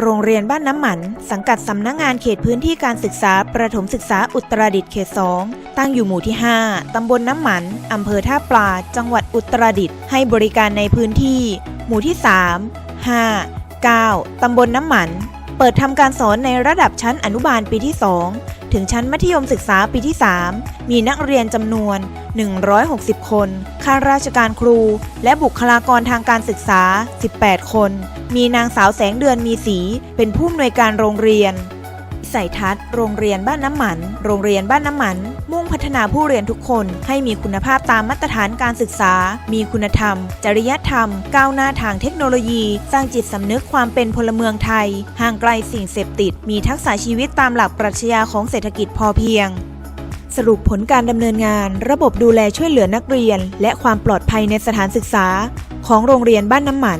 โรงเรียนบ้านน้ำหมัน สังกัดสำนักงงานเขตพื้นที่การศึกษา ประถมศึกษาอุตรดิตถ์เขต 2 ตั้งอยู่หมู่ที่ 5 ตำบลน้ำหมัน อำเภอท่าปลา จังหวัดอุตรดิตถ์ให้บริการในพื้นที่ หมู่ที่ 3 5 9 ตำบลน้ำหมัน เปิดทำการสอนในระดับชั้นอนุบาลปีที่ 2 ถึงชั้นมัธยมศึกษาปีที่ 3 มีนักเรียนจำนวน 160 คน ข้าราชการครู และบุคลากรทางการศึกษา 18 คน มีนางสาวแสงเดือนมีสี เป็นผู้อำนวยการโรงเรียนวิสัยทัศน์โรงเรียนบ้านน้ำหมัน โรงเรียนบ้านน้ำหมัน มุ่งพัฒนาผู้เรียนทุกคนให้มีคุณภาพตามมาตรฐานการศึกษา มีคุณธรรม จริยธรรม ก้าวหน้าทางเทคโนโลยี สร้างจิตสำนึกความเป็นพลเมืองไทย ห่างไกลสิ่งเสพติด มีทักษะชีวิตตามหลักปรัชญาของเศรษฐกิจพอเพียง สรุปผลการดำเนินงาน ระบบดูแลช่วยเหลือนักเรียน และความปลอดภัยในสถานศึกษา ของโรงเรียนบ้านน้ำหมัน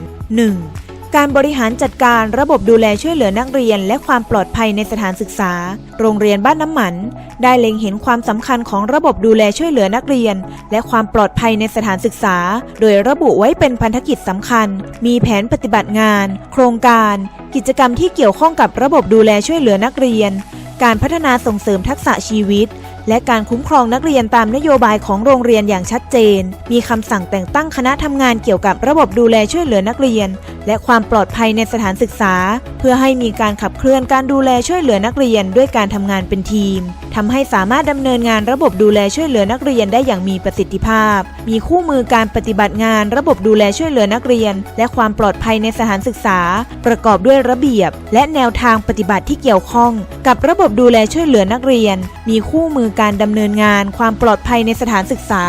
1. การบริหารจัดการระบบดูแลช่วยเหลือนักเรียน และความปลอดภัยในสถานศึกษา โรงเรียนบ้านน้ำหมัน ได้เล็งเห็นความสำคัญของระบบดูแลช่วยเหลือนักเรียน และความปลอดภัยในสถานศึกษา โดยระบุไว้เป็นพันธกิจสำคัญ มีแผนปฏิบัติงาน โครงการ กิจกรรมที่เกี่ยวข้องกับระบบดูแลช่วยเหลือนักเรียน การพัฒนาส่งเสริมทักษะชีวิต และการคุ้มครองนักเรียนตามนโยบายของโรงเรียนอย่างชัดเจน มีคำสั่งแต่งตั้งคณะทำงานเกี่ยวกับระบบดูแลช่วยเหลือนักเรียน และความปลอดภัยในสถานศึกษา เพื่อให้มีการขับเคลื่อนการดูแลช่วยเหลือนักเรียนด้วยการทำงานเป็นทีมทำให้สามารถดำเนินงานระบบดูแลช่วยเหลือนักเรียนได้อย่างมีประสิทธิภาพ มีคู่มือการปฏิบัติงานระบบดูแลช่วยเหลือนักเรียน และความปลอดภัยในสถานศึกษา ประกอบด้วยระเบียบ และแนวทางปฏิบัติที่เกี่ยวข้อง กับระบบดูแลช่วยเหลือนักเรียน มีคู่มือการดำเนินงานความปลอดภัยในสถานศึกษา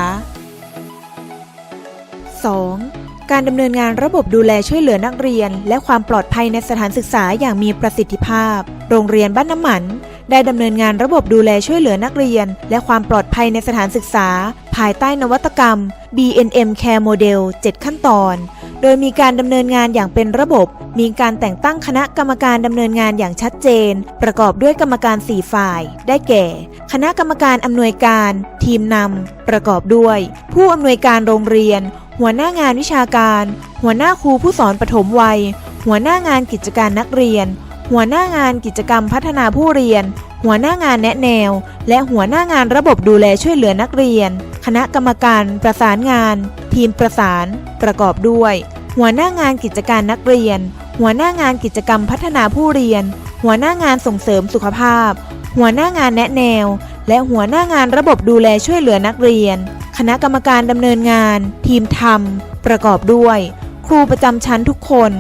2. การดำเนินงานระบบดูแลช่วยเหลือนักเรียน และความปลอดภัยในสถานศึกษาอย่างมีประสิทธิภาพ โรงเรียนบ้านน้ำหมัน ได้ดำเนินงานระบบดูแลช่วยเหลือนักเรียน และความปลอดภัยในสถานศึกษา ภายใต้นวัตกรรม BNM Care Model 7 ขั้นตอน โดยมีการดำเนินงานอย่างเป็นระบบ มีการแต่งตั้งคณะกรรมการดำเนินงานอย่างชัดเจน ประกอบด้วยกรรมการ 4 ฝ่าย ได้แก่ คณะกรรมการอำนวยการ ทีมนำประกอบด้วย ผู้อำนวยการโรงเรียน หัวหน้างานวิชาการ หัวหน้าครูผู้สอนปฐมวัย หัวหน้างานกิจการนักเรียน หัวหน้างานกิจกรรมพัฒนาผู้เรียน หัวหน้างานแนะแนว และหัวหน้างานระบบดูแลช่วยเหลือนักเรียน คณะกรรมการประสานงาน ทีมประสาน ประกอบด้วย หัวหน้างานกิจการนักเรียน หัวหน้างานกิจกรรมพัฒนาผู้เรียน หัวหน้างานส่งเสริมสุขภาพ หัวหน้างานแนะแนว และหัวหน้างานระบบดูแลช่วยเหลือนักเรียน คณะกรรมการดำเนินงาน ทีมทำประกอบด้วย ครูประจำชั้นทุกคน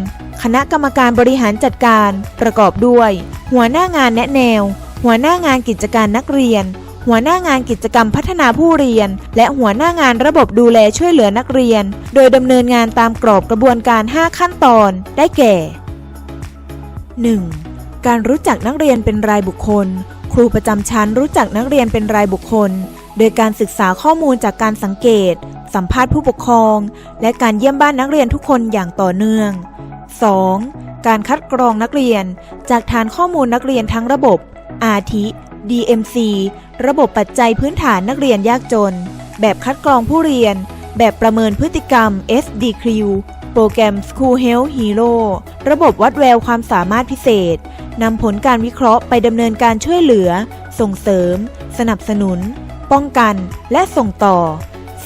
คณะกรรมการบริหารจัดการ ประกอบด้วย หัวหน้างานแนะแนว หัวหน้างานกิจการนักเรียน หัวหน้างานกิจกรรมพัฒนาผู้เรียน และหัวหน้างานระบบดูแลช่วยเหลือนักเรียน โดยดำเนินงานตามกรอบกระบวนการ 5 ขั้นตอน ได้แก่ 1. การรู้จักนักเรียนเป็นรายบุคคล ครูประจำชั้นรู้จักนักเรียนเป็นรายบุคคล โดยการศึกษาข้อมูลจากการสังเกต สัมภาษณ์ผู้ปกครอง และการเยี่ยมบ้านนักเรียนทุกคนอย่างต่อเนื่อง 2. การคัดกรองนักเรียน จากฐานข้อมูลนักเรียนทั้งระบบ อาทิ DMC ระบบปัจจัยพื้นฐานนักเรียนยากจน แบบคัดกรองผู้เรียน แบบประเมินพฤติกรรม SDQ โปรแกรม School Health Hero ระบบวัดแววความสามารถพิเศษ นำผลการวิเคราะห์ไปดำเนินการช่วยเหลือ ส่งเสริม สนับสนุน ป้องกัน และส่งต่อ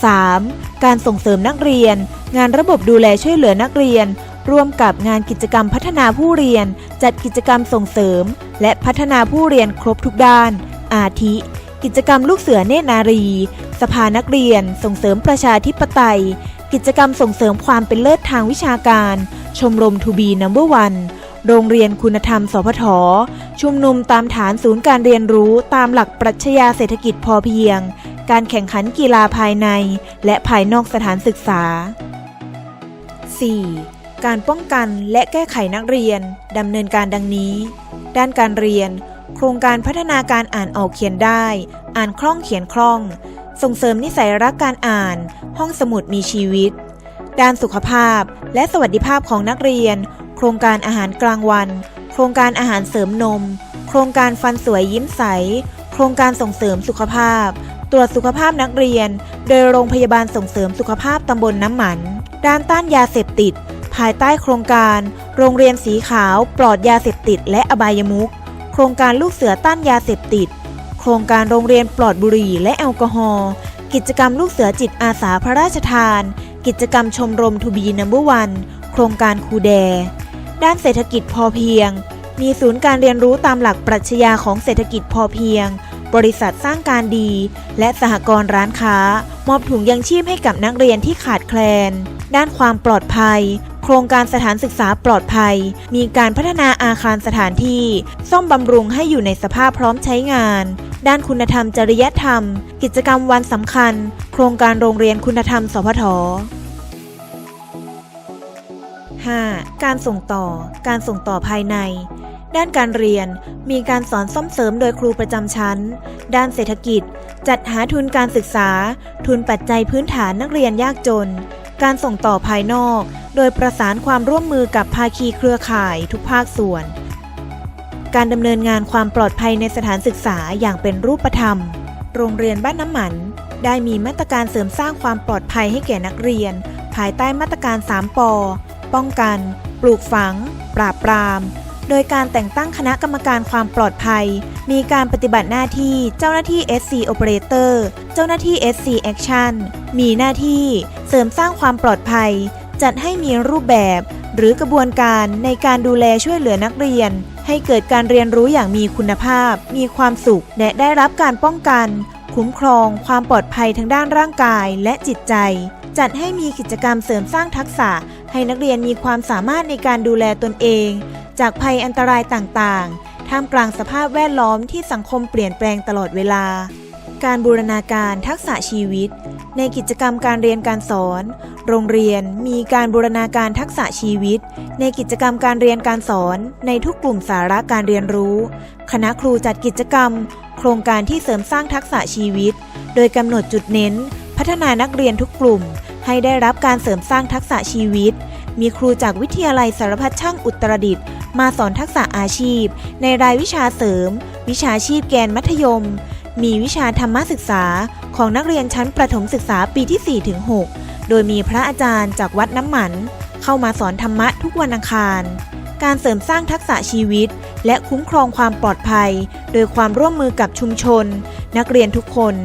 3. การส่งเสริมนักเรียน งานระบบดูแลช่วยเหลือนักเรียน ร่วมกับงานกิจกรรมพัฒนาผู้เรียน จัดกิจกรรมส่งเสริม และพัฒนาผู้เรียนครบทุกด้าน อาทิ กิจกรรมลูกเสือเนตรนารี สภานักเรียน ส่งเสริมประชาธิปไตย กิจกรรมส่งเสริมความเป็นเลิศทางวิชาการ ชมรมทูบีนัมเบอร์วันโรงเรียนคุณธรรม สพท ชุมนุมตามฐานศูนย์การเรียนรู้ตามหลักปรัชญาเศรษฐกิจพอเพียง การแข่งขันกีฬาภายใน และภายนอกสถานศึกษา 4. การป้องกันและแก้ไขนักเรียนดำเนินการดังนี้ ด้านการเรียน โครงการพัฒนาการอ่านออกเขียนได้ อ่านคล่องเขียนคล่อง ส่งเสริมนิสัยรักการอ่าน ห้องสมุดมีชีวิต ด้านสุขภาพและสวัสดิภาพของนักเรียน โครงการอาหารกลางวัน โครงการอาหารเสริมนม โครงการฟันสวยยิ้มใส โครงการส่งเสริมสุขภาพ ตรวจสุขภาพนักเรียน โดยโรงพยาบาลส่งเสริมสุขภาพตำบลน้ำหมัน ด้านต้านยาเสพติด ภายใต้โครงการ โรงเรียนสีขาวปลอดยาเสพติด และอบายมุขโครงการลูกเสือต้านยาเสพติด โครงการโรงเรียนปลอดบุหรี่และแอลกอฮอล์กิจกรรมลูกเสือจิตอาสาพระราชทาน กิจกรรมชมรมทูบีนัมเบอร์วันโครงการคูแด ด้านเศรษฐกิจพอเพียง มีศูนย์การเรียนรู้ตามหลักปรัชญาของเศรษฐกิจพอเพียง บริษัทสร้างการดี และสหกรณ์ร้านค้า มอบถุงยังชีพให้กับนักเรียนที่ขาดแคลน ด้านความปลอดภัย โครงการสถานศึกษาปลอดภัย มีการพัฒนาอาคารสถานที่ ซ่อมบำรุงให้อยู่ในสภาพพร้อมใช้งาน ด้านคุณธรรมจริยธรรม กิจกรรมวันสำคัญ โครงการโรงเรียนคุณธรรม สพท 5. การส่งต่อ การส่งต่อภายใน ด้านการเรียน มีการสอนซ่อมเสริมโดยครูประจำชั้น ด้านเศรษฐกิจ จัดหาทุนการศึกษา ทุนปัจจัยพื้นฐานนักเรียนยากจน การส่งต่อภายนอก โดยประสานความร่วมมือกับภาคีเครือข่ายทุกภาคส่วน การดำเนินงานความปลอดภัยในสถานศึกษาอย่างเป็นรูปธรรม โรงเรียนบ้านน้ำหมัน ได้มีมาตรการเสริมสร้างความปลอดภัยให้แก่นักเรียน ภายใต้มาตรการ 3ปอป้องกัน ปลูกฝัง ปราบปราม โดยการแต่งตั้งคณะกรรมการความปลอดภัย มีการปฏิบัติหน้าที่เจ้าหน้าที่ SC Operator เจ้าหน้าที่ SC Action มีหน้าที่เสริมสร้างความปลอดภัย จัดให้มีรูปแบบ หรือกระบวนการในการดูแลช่วยเหลือนักเรียน ให้เกิดการเรียนรู้อย่างมีคุณภาพ มีความสุข และได้รับการป้องกัน คุ้มครอง ความปลอดภัยทางด้านร่างกายและจิตใจ จัดให้มีกิจกรรมเสริมสร้างทักษะ ให้นักเรียนมีความสามารถในการดูแลตนเอง จากภัยอันตรายต่างๆ ท่ามกลางสภาพแวดล้อมที่สังคมเปลี่ยนแปลงตลอดเวลา การบูรณาการทักษะชีวิต ในกิจกรรมการเรียนการสอน โรงเรียนมีการบูรณาการทักษะชีวิต ในกิจกรรมการเรียนการสอน ในทุกกลุ่มสาระการเรียนรู้ คณะครูจัดกิจกรรม โครงการที่เสริมสร้างทักษะชีวิต โดยกำหนดจุดเน้น พัฒนานักเรียนทุกกลุ่ม ให้ได้รับการเสริมสร้างทักษะชีวิต มีครูจากวิทยาลัยสารพัดช่างอุตรดิตถ์มาสอนทักษะอาชีพ ในรายวิชาเสริม วิชาชีพแกนมัธยม มีวิชาธรรมศึกษา ของนักเรียนชั้นประถมศึกษาปีที่ 4-6 โดยมีพระอาจารย์จากวัดน้ำหมัน เข้ามาสอนธรรมะทุกวันอังคารการเสริมสร้างทักษะชีวิต และคุ้มครองความปลอดภัย โดยความร่วมมือกับชุมชน นักเรียนทุกคน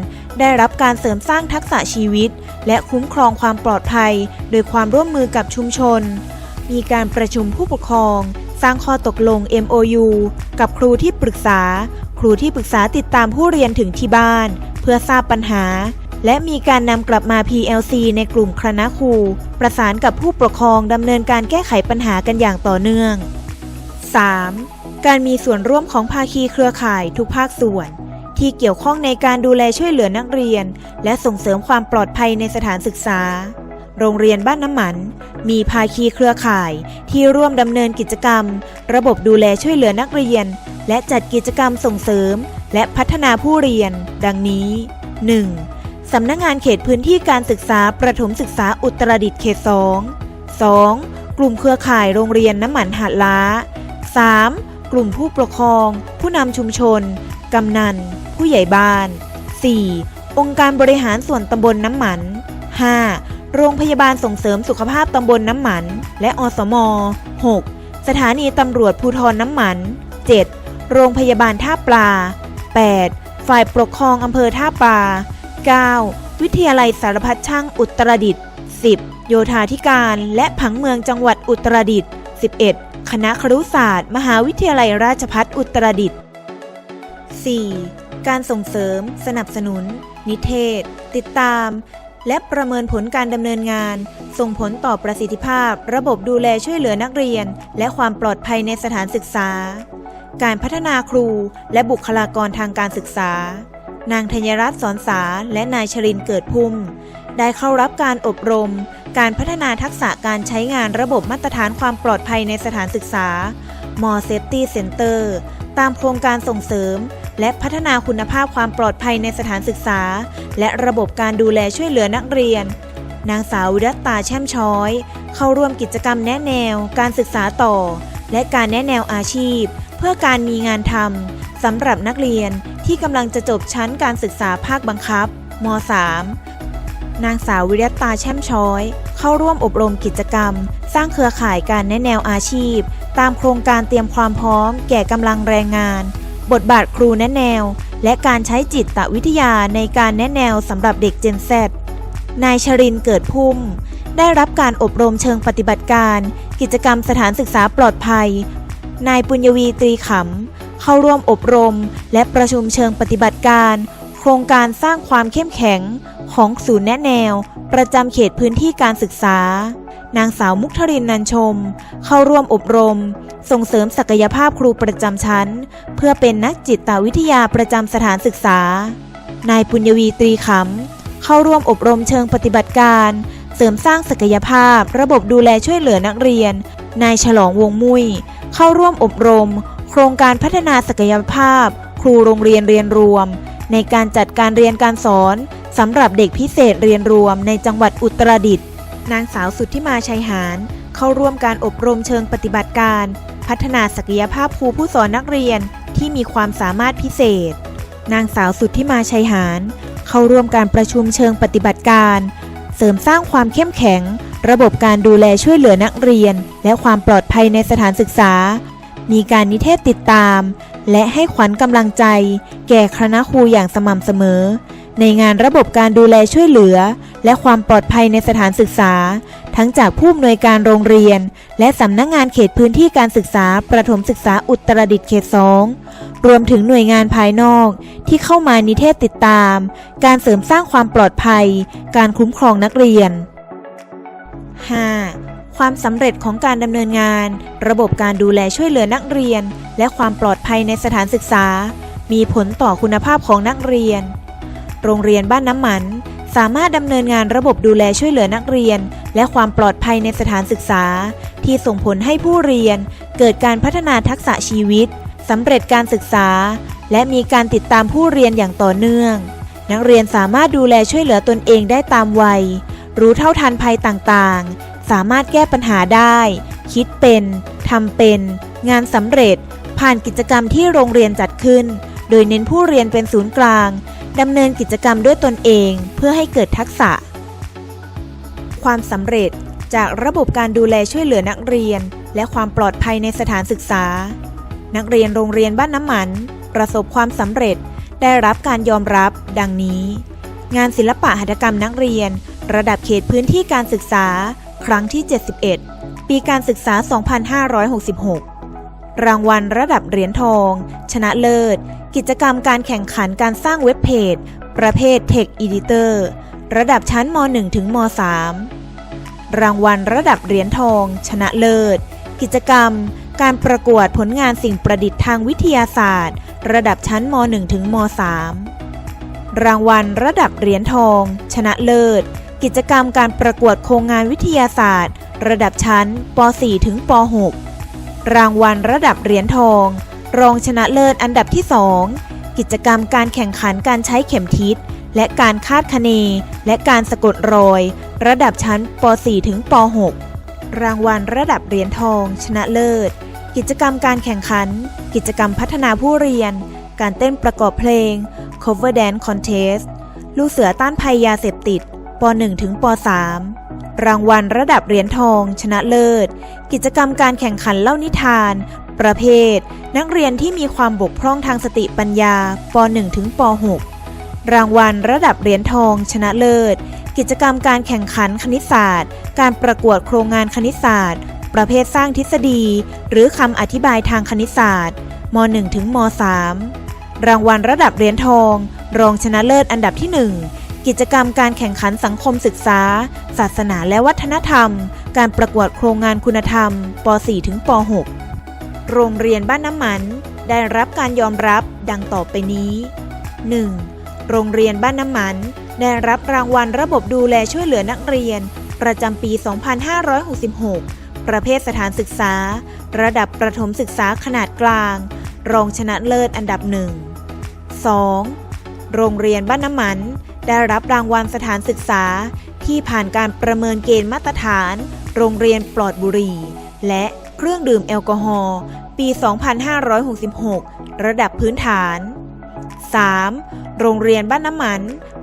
ได้รับการเสริมสร้างทักษะชีวิต และคุ้มครองความปลอดภัย โดยความร่วมมือกับชุมชน มีการประชุมผู้ปกครอง สร้างข้อตกลง MOU กับครูที่ปรึกษา ครูที่ปรึกษาติดตามผู้เรียนถึงที่บ้าน เพื่อทราบปัญหา และมีการนำกลับมา PLC ในกลุ่มคณะครู ประสานกับผู้ปกครองดำเนินการแก้ไขปัญหากันอย่างต่อเนื่อง 3. การมีส่วนร่วมของภาคีเครือข่ายทุกภาคส่วน ที่เกี่ยวข้องในการดูแลช่วยเหลือนักเรียน และส่งเสริมความปลอดภัยในสถานศึกษา โรงเรียนบ้านน้ำหมัน มีภาคีเครือข่ายที่ร่วมดำเนินกิจกรรม ระบบดูแลช่วยเหลือนักเรียน และจัดกิจกรรมส่งเสริม และพัฒนาผู้เรียน ดังนี้ 1. สำนักงงานเขตพื้นที่การศึกษาประถมศึกษาอุตรดิตถ์เขต 2 2. กลุ่มเครือข่ายโรงเรียนน้ำหมันหาดล้า 3. กลุ่มผู้ปกครอง ผู้นำชุมชน กำนัน ผู้ใหญ่บ้าน 4. องค์การบริหารส่วนตำบลน้ำหมัน 5. โรงพยาบาลส่งเสริมสุขภาพตำบลน้ำหมัน และอสม 6. สถานีตำรวจภูธรน้ำหมัน 7. โรงพยาบาลท่าปลา 8. ฝ่ายปกครองอำเภอท่าปลา 9. วิทยาลัยสารพัดช่างอุตรดิตถ์ 10. โยธาธิการและผังเมืองจังหวัดอุตรดิตถ์ 11. คณะครุศาสตร์ มหาวิทยาลัยราชภัฏอุตรดิตถ์ 4. การส่งเสริม สนับสนุน นิเทศ ติดตาม และประเมินผลการดำเนินงาน ส่งผลต่อประสิทธิภาพ ระบบดูแลช่วยเหลือนักเรียน และความปลอดภัยในสถานศึกษา การพัฒนาครูและบุคลากรทางการศึกษา นางธัญรัตน์สอนสาและนายชรินเกิดพุ่ม ได้เข้ารับการอบรม การพัฒนาทักษะการใช้งานระบบมาตรฐานความปลอดภัยในสถานศึกษา m o Safety Center ตามโครงการส่งเสริม และพัฒนาคุณภาพความปลอดภัยในสถานศึกษา และระบบการดูแลช่วยเหลือนักเรียน นางสาววิรัตตาแช่มช้อย เข้าร่วมกิจกรรมแนะแนว การศึกษาต่อ และการแนะแนวอาชีพ เพื่อการมีงานทำสำหรับนักเรียนที่กำลังจะจบชั้นการศึกษาภาคบังคับม .3 นางสาววิรยตาแช่มช้อย เข้าร่วมอบรมกิจกรรม สร้างเครือข่ายการแนะแนวอาชีพ ตามโครงการเตรียมความพร้อมแก่กำลังแรงงาน บทบาทครูแนะแนว และการใช้จิตวิทยาในการแนะแนวสำหรับเด็กเจน Z นายชรินเกิดพุ่ม ได้รับการอบรมเชิงปฏิบัติการ กิจกรรมสถานศึกษาปลอดภัย นายปุญญวีตรีขำ เข้าร่วมอบรม และประชุมเชิงปฏิบัติการ โครงการสร้างความเข้มแข็งของศูนย์แนะแนว ประจำเขตพื้นที่การศึกษา นางสาวมุกทรินนันชม เข้าร่วมอบรม ส่งเสริมศักยภาพครูประจำชั้น เพื่อเป็นนักจิตวิทยาประจำสถานศึกษา นายปุญญวีตรีขำ เข้าร่วมอบรมเชิงปฏิบัติการ เสริมสร้างศักยภาพ ระบบดูแลช่วยเหลือนักเรียน นายฉลองวงมุย เข้าร่วมอบรม โครงการพัฒนาศักยภาพ ครูโรงเรียนเรียนรวม ในการจัดการเรียนการสอนสำหรับเด็กพิเศษเรียนรวมในจังหวัดอุตรดิตถ์ นางสาวสุดทธิมาชัยหารเข้าร่วมการอบรมเชิงปฏิบัติการ พัฒนาศักยภาพครูผู้สอนนักเรียนที่มีความสามารถพิเศษ นางสาวสุดทธิมาชัยหารเข้าร่วมการประชุมเชิงปฏิบัติการ เสริมสร้างความเข้มแข็ง ระบบการดูแลช่วยเหลือนักเรียน และความปลอดภัยในสถานศึกษา มีการนิเทศติดตาม และให้ขวัญกำลังใจ แก่คณะครูอย่างสม่ำเสมอ ในงานระบบการดูแลช่วยเหลือ และความปลอดภัยในสถานศึกษา ทั้งจากผู้อำนวยการโรงเรียน และสำนักงงานเขตพื้นที่การศึกษาประถมศึกษาอุตรดิตถ์เขต2รวมถึงหน่วยงานภายนอก ที่เข้ามานิเทศติดตาม การเสริมสร้างความปลอดภัย การคุ้มครองนักเรียน 5. ความสำเร็จของการดำเนินงาน ระบบการดูแลช่วยเหลือนักเรียน และความปลอดภัยในสถานศึกษา มีผลต่อคุณภาพของนักเรียน โรงเรียนบ้านน้ำมัน สามารถดำเนินงานระบบดูแลช่วยเหลือนักเรียน และความปลอดภัยในสถานศึกษา ที่ส่งผลให้ผู้เรียน เกิดการพัฒนาทักษะชีวิตสำเร็จการศึกษา และมีการติดตามผู้เรียนอย่างต่อเนื่อง นักเรียนสามารถดูแลช่วยเหลือตนเองได้ตามวัย รู้เท่าทันภัยต่างๆ สามารถแก้ปัญหาได้ คิดเป็นทำเป็น งานสำเร็จ ผ่านกิจกรรมที่โรงเรียนจัดขึ้น โดยเน้นผู้เรียนเป็นศูนย์กลาง ดำเนินกิจกรรมด้วยตนเองเพื่อให้เกิดทักษะ ความสำเร็จจากระบบการดูแลช่วยเหลือนักเรียน และความปลอดภัยในสถานศึกษา นักเรียนโรงเรียนบ้านน้ำหมัน ประสบความสำเร็จได้รับการยอมรับ ดังนี้ งานศิลปะหัตถกรรมนักเรียน ระดับเขตพื้นที่การศึกษา ครั้งที่ 71 ปีการศึกษา 2566 รางวัลระดับเหรียญทอง ชนะเลิศ กิจกรรมการแข่งขันการสร้างเว็บเพจ ประเภท Tech Editor ระดับชั้นม .1 ถึงม .3 รางวัลระดับเหรียญทอง ชนะเลิศ กิจกรรม การประกวดผลงานสิ่งประดิษฐ์ทางวิทยาศาสตร์ ระดับชั้นม .1 ถึงม .3 รางวัลระดับเหรียญทอง ชนะเลิศ กิจกรรมการประกวดโครงงานวิทยาศาสตร์ ระดับชั้นป .4 ถึงป .6 รางวัลระดับเหรียญทอง รองชนะเลิศอันดับที่ 2 กิจกรรมการแข่งขันการใช้เข็มทิศ และการคาดคะเน และการสะกดรอย ระดับชั้นป .4 ถึงป .6 รางวัลระดับเหรียญทอง ชนะเลิศ กิจกรรมการแข่งขัน กิจกรรมพัฒนาผู้เรียน การเต้นประกอบเพลง cover dance contest ลูกเสือต้านภัยยาเสพติดป .1 ถึงป .3 รางวัลระดับเหรียญทอง ชนะเลิศ กิจกรรมการแข่งขันเล่านิทาน ประเภท นักเรียนที่มีความบกพร่องทางสติปัญญาป .1 ถึงป .6 รางวัลระดับเหรียญทอง ชนะเลิศ กิจกรรมการแข่งขันคณิตศาสตร์ การประกวดโครงงานคณิตศาสตร์ ประเภทสร้างทฤษฎี หรือคำอธิบายทางคณิตศาสตร์ม .1 ถึงม .3 รางวัลระดับเหรียญทอง รองชนะเลิศอันดับที่ 1 กิจกรรมการแข่งขันสังคมศึกษา ศาสนาและวัฒนธรรม การประกวดโครงงานคุณธรรมป .4 ถึงป .6 โรงเรียนบ้านน้ำมัน ได้รับการยอมรับดังต่อไปนี้ 1. โรงเรียนบ้านน้ำมัน ได้รับรางวัลระบบดูแลช่วยเหลือนักเรียน ประจำปี 2566 ประเภทสถานศึกษา ระดับประถมศึกษาขนาดกลาง รองชนะเลิศอันดับหนึ่ง 2. โรงเรียนบ้านน้ำมัน ได้รับรางวัลสถานศึกษาที่ผ่านการประเมินเกณฑ์มาตรฐาน โรงเรียนปลอดบุหรี่ และเครื่องดื่มแอลกอฮอล์ปี 2566 ระดับพื้นฐาน 3. โรงเรียนบ้านน้ำมัน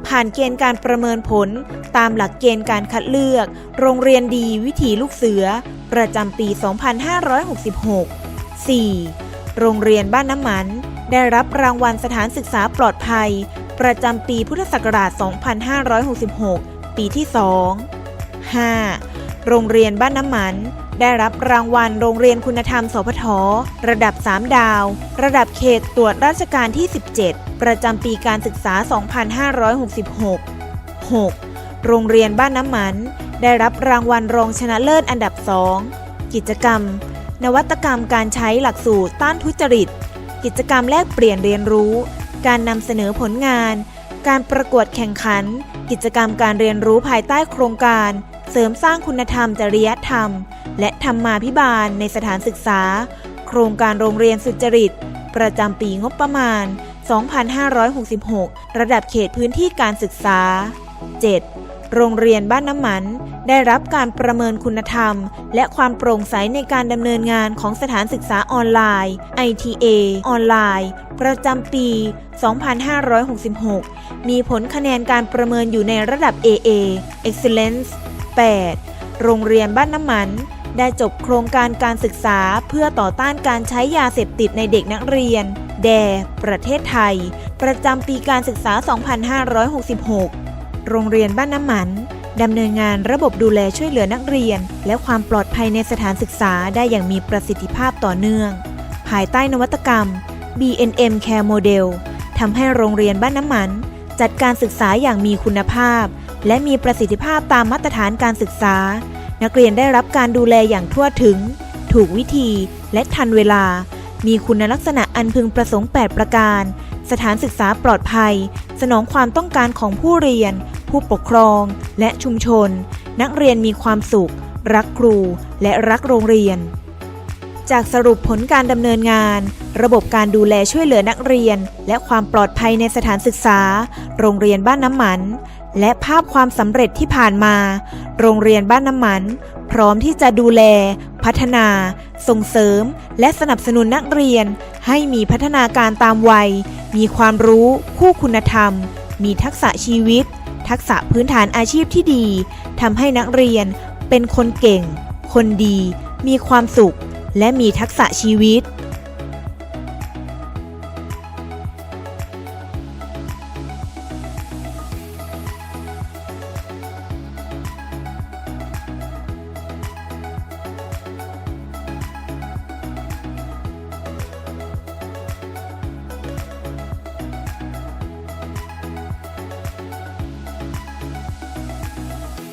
ผ่านเกณฑ์การประเมินผล ตามหลักเกณฑ์การคัดเลือก โรงเรียนดีวิถีลูกเสือ ประจำปี 2566 4. โรงเรียนบ้านน้ำมัน ได้รับรางวัลสถานศึกษาปลอดภัย ประจำปีพุทธศักราช 2566 ปีที่ 2 5. โรงเรียนบ้านน้ำมัน ได้รับรางวัลโรงเรียนคุณธรรม สพท ระดับ 3 ดาว ระดับเขตตรวจราชการที่ 17 ประจำปีการศึกษา 2566 6. โรงเรียนบ้านน้ำมัน ได้รับรางวัลรองชนะเลิศอันดับ 2 กิจกรรม นวัตกรรมการใช้หลักสูตรต้านทุจริต กิจกรรมแลกเปลี่ยนเรียนรู้ การนำเสนอผลงาน การประกวดแข่งขัน กิจกรรมการเรียนรู้ภายใต้โครงการ เสริมสร้างคุณธรรมจริยธรรม และธรรมาภิบาลในสถานศึกษา โครงการโรงเรียนสุจริต ประจำปีงบประมาณ 2566 ระดับเขตพื้นที่การศึกษา 7. โรงเรียนบ้านน้ำมัน ได้รับการประเมินคุณธรรม และความโปร่งใสในการดำเนินงานของสถานศึกษาออนไลน์ ITA ออนไลน์ ประจำปี 2566 มีผลคะแนนการประเมินอยู่ในระดับ AA Excellence 8. โรงเรียนบ้านน้ำมัน ได้จบโครงการการศึกษาเพื่อต่อต้านการใช้ยาเสพติดในเด็กนักเรียน แด ประเทศไทย ประจำปีการศึกษา 2566 โรงเรียนบ้านน้ำมันดำเนินงานระบบดูแลช่วยเหลือนักเรียน และความปลอดภัยในสถานศึกษาได้อย่างมีประสิทธิภาพต่อเนื่อง ภายใต้นวัตกรรม BNM Care Model ทำให้โรงเรียนบ้านน้ำมัน จัดการศึกษาอย่างมีคุณภาพ และมีประสิทธิภาพตามมาตรฐานการศึกษา นักเรียนได้รับการดูแลอย่างทั่วถึง ถูกวิธีและทันเวลา มีคุณลักษณะอันพึงประสงค์ 8 ประการ สถานศึกษาปลอดภัย สนองความต้องการของผู้เรียน ผู้ปกครอง และชุมชน นักเรียนมีความสุข รักครู และรักโรงเรียน จากสรุปผลการดำเนินงาน ระบบการดูแลช่วยเหลือนักเรียน และความปลอดภัยในสถานศึกษา โรงเรียนบ้านน้ำมัน และภาพความสำเร็จที่ผ่านมา โรงเรียนบ้านน้ำมัน พร้อมที่จะดูแล พัฒนา ส่งเสริม และสนับสนุนนักเรียน ให้มีพัฒนาการตามวัย มีความรู้ คู่คุณธรรม มีทักษะชีวิต ทักษะพื้นฐานอาชีพที่ดีทำให้นักเรียนเป็นคนเก่ง คนดี มีความสุข และมีทักษะชีวิต